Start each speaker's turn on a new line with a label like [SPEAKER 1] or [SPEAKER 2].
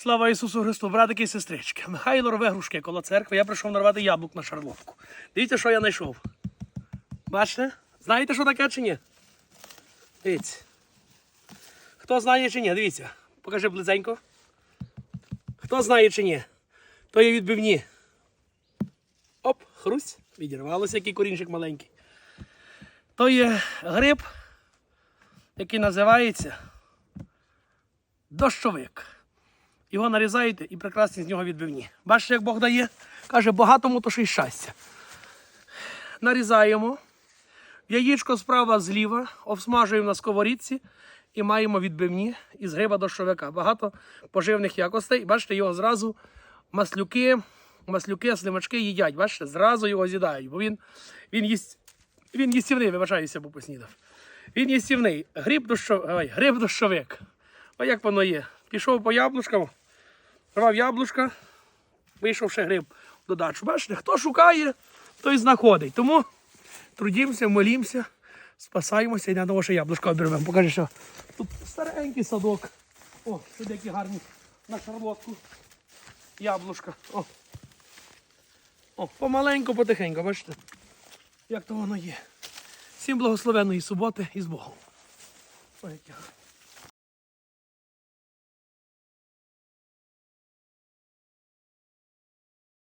[SPEAKER 1] Слава Ісусу Христу, братики і сестрички. Михайло рве грушки коло церкви. Я прийшов нарвати яблук на шарлотку. Дивіться, що я знайшов. Бачите? Знаєте, що таке чи ні? Дивіться. Хто знає чи ні? Дивіться. Покажи близенько. Хто знає чи ні? То є відбивні. Оп, хрусь. Відірвалося, який корінчик маленький. То є гриб, який називається дощовик. Його нарізаєте і прекрасні з нього відбивні. Бачите, як Бог дає? Каже, багатому то ще й щастя. Нарізаємо. Яєчко справа зліва, обсмажуємо на сковорідці і маємо відбивні із гриба дощовика. Багато поживних якостей. Бачите, його зразу маслюки, маслюки, слимачки їдять. Бачите, зразу його з'їдають, бо він, він, їсть, він їстівний, вибачаюся, бо поснідав. Він їстівний. Гриб, дощов... Ой, гриб дощовик. Ось як воно є. Пішов по яблучкам, рвав яблучка, вийшов ще гриб в додачу. Бачите, хто шукає, той знаходить. Тому трудімося, молімося, спасаємося і на того ще яблучка обірвемо. Покажи, що тут старенький садок. О, тут які гарні на шарлотку. Яблучка. О. О, помаленьку, потихеньку, бачите? Як то воно є. Всім благословенної суботи і з Богом. Ой.